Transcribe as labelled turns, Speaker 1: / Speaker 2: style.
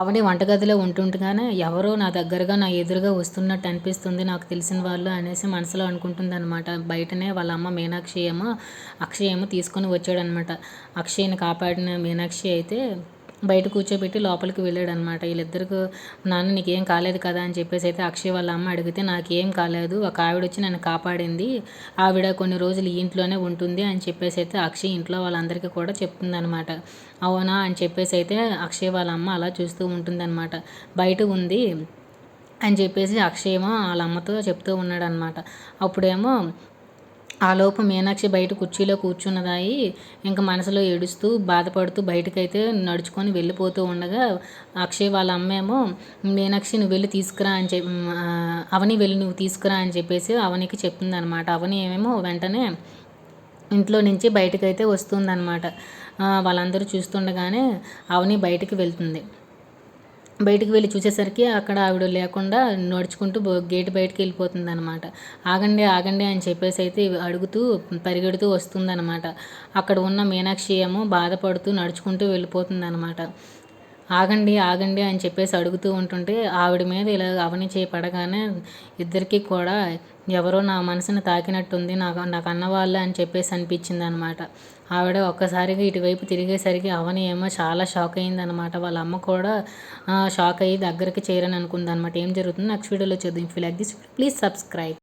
Speaker 1: ఆవిడే వంటగదిలో ఉంటుండగానే ఎవరో నా దగ్గరగా నా ఎదురుగా వస్తున్నట్టు అనిపిస్తుంది నాకు తెలిసిన వాళ్ళు అనేసి మనసులో అనుకుంటుంది అనమాట బయటనే వాళ్ళ అమ్మ మీనాక్షి ఏమో అక్షయ్ ఏమో తీసుకొని వచ్చాడనమాట అక్షయ్ని కాపాడిన మీనాక్షి అయితే బయట కూర్చోబెట్టి లోపలికి వెళ్ళాడు అనమాట వీళ్ళిద్దరికి నాన్న నీకేం కాలేదు కదా అని చెప్పేసి అయితే అక్షయ్ వాళ్ళ అమ్మ అడిగితే నాకేం కాలేదు. ఒక ఆవిడ వచ్చి నన్ను కాపాడింది. ఆవిడ కొన్ని రోజులు ఈ ఇంట్లోనే ఉంటుంది అని చెప్పేసి అయితే అక్షయ్ ఇంట్లో వాళ్ళందరికీ కూడా చెప్తుంది అనమాట అవునా అని చెప్పేసి అయితే అక్షయ్ వాళ్ళ అమ్మ అలా చూస్తూ ఉంటుందన్నమాట బయట ఉంది అని చెప్పేసి అక్షయ్ ఏమో వాళ్ళ అమ్మతో చెప్తూ ఉన్నాడనమాట. అప్పుడేమో ఆ మీనాక్షి బయట కుర్చీలో కూర్చున్నదాయి ఇంకా మనసులో ఏడుస్తూ బాధపడుతూ బయటకైతే నడుచుకొని వెళ్ళిపోతూ ఉండగా అక్షయ్ వాళ్ళ అమ్మేమో మీనాక్షి నువ్వు వెళ్ళి తీసుకురా అని చెప్పి అవని వెళ్ళి నువ్వు తీసుకురా అని చెప్పేసి అవనికి చెప్పిందనమాట. అవని ఏమేమో వెంటనే ఇంట్లో నుంచి బయటకైతే వస్తుందన్నమాట వాళ్ళందరూ చూస్తుండగానే అవని బయటికి వెళ్తుంది. బయటికి వెళ్ళి చూసేసరికి అక్కడ ఆవిడ లేకుండా నడుచుకుంటూ గేట్ బయటకు వెళ్ళిపోతుంది అనమాట ఆగండి ఆగండి అని చెప్పేసి అయితే అడుగుతూ పరిగెడుతూ వస్తుందన్నమాట. అక్కడ ఉన్న మీనాక్షి ఏమో బాధపడుతూ నడుచుకుంటూ వెళ్ళిపోతుంది అనమాట ఆగండి ఆగండి అని చెప్పేసి అడుగుతూ ఉంటుంటే ఆవిడ మీద ఇలా అవని చేపడగానే ఇద్దరికి కూడా ఎవరో నా మనసుని తాకినట్టుంది నాకు నాకు అన్నవాళ్ళే అని చెప్పేసి అనిపించింది అనమాట ఆవిడ ఒక్కసారిగా ఇటువైపు తిరిగేసరికి అవని ఏమో చాలా షాక్ అయిందనమాట. వాళ్ళ అమ్మ కూడా షాక్ అయ్యి దగ్గరికి చేరని అనుకుంది అనమాట ఏం జరుగుతుందో నెక్స్ట్ వీడియోలో చూద్దాం. If like this please subscribe